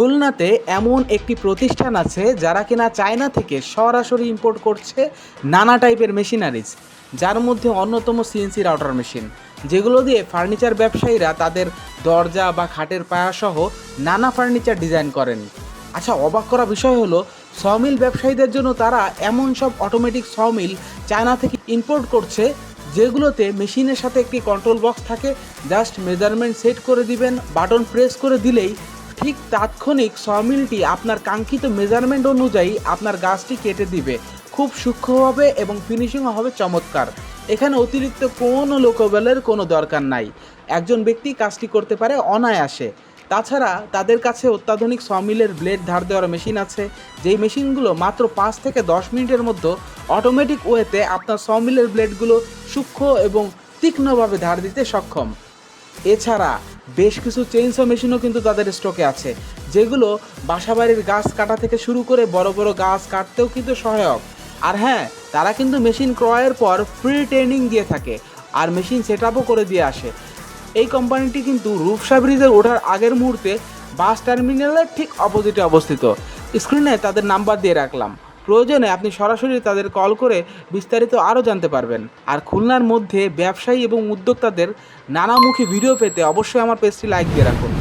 খুলনাতে এমন একটি প্রতিষ্ঠান আছে যারা কিনা চায়না থেকে সরাসরি ইম্পোর্ট করছে নানা টাইপের মেশিনারিজ যার মধ্যে অন্যতম সিএনসি রাউটার মেশিন যেগুলো দিয়ে ফার্নিচার ব্যবসায়ীরা তাদের দরজা বা খাটের পায়াসহ নানা ফার্নিচার ডিজাইন করেন। আচ্ছা অবাক করা বিষয় হলো সমিল ব্যবসায়ীদের জন্য তারা এমন সব অটোমেটিক সমিল চায়না থেকে ইম্পোর্ট করছে, যেগুলোতে মেশিনের সাথে একটি কন্ট্রোল বক্স থাকে জাস্ট মেজারমেন্ট সেট করে দিবেন বাটন প্রেস করে দিলেই ঠিক তাৎক্ষণিক সমিলটি আপনার কাঙ্ক্ষিত মেজারমেন্ট অনুযায়ী আপনার গাছটি কেটে দিবে। খুব সূক্ষ্মভাবে এবং ফিনিশিংও হবে চমৎকার। এখানে অতিরিক্ত কোনো লোকবেলের কোনো দরকার নাই। একজন ব্যক্তি কাজটি করতে পারে অনায়াসে। তাছাড়া তাদের কাছে অত্যাধুনিক সমিলের ব্লেড ধার দেওয়ার মেশিন আছে। যেই মেশিনগুলো মাত্র পাঁচ থেকে দশ মিনিটের মধ্যে অটোমেটিক ওয়েতে আপনার সমিলের ব্লেডগুলো সূক্ষ্ম এবং তীক্ষ্ণভাবে ধার দিতে সক্ষম। এছাড়া বেশ কিছু চেইনস মেশিনও কিন্তু তাদের স্টকে আছে, যেগুলো বাসাবাড়ির গাছ কাটা থেকে শুরু করে বড় বড় গাছ কাটতেও কিন্তু সহায়ক। আর হ্যাঁ তারা কিন্তু মেশিন ক্রয়ের পর ফ্রি ট্রেনিং দিয়ে থাকে আর মেশিন সেট করে দিয়ে আসে। এই কোম্পানিটি কিন্তু রূপসা ব্রিজে ওঠার আগের মুহূর্তে বাস টার্মিনালের ঠিক অপোজিটে অবস্থিত। স্ক্রিনে তাদের নাম্বার দিয়ে রাখলাম। প্রয়োজনে আপনি সরাসরি তাদের কল করে বিস্তারিত আরও জানতে পারবেন। আর খুলনার মধ্যে ব্যবসায়ী এবং উদ্যোক্তাদের নানামুখী ভিডিও পেতে অবশ্যই আমার পেজটি লাইক দিয়ে রাখুন।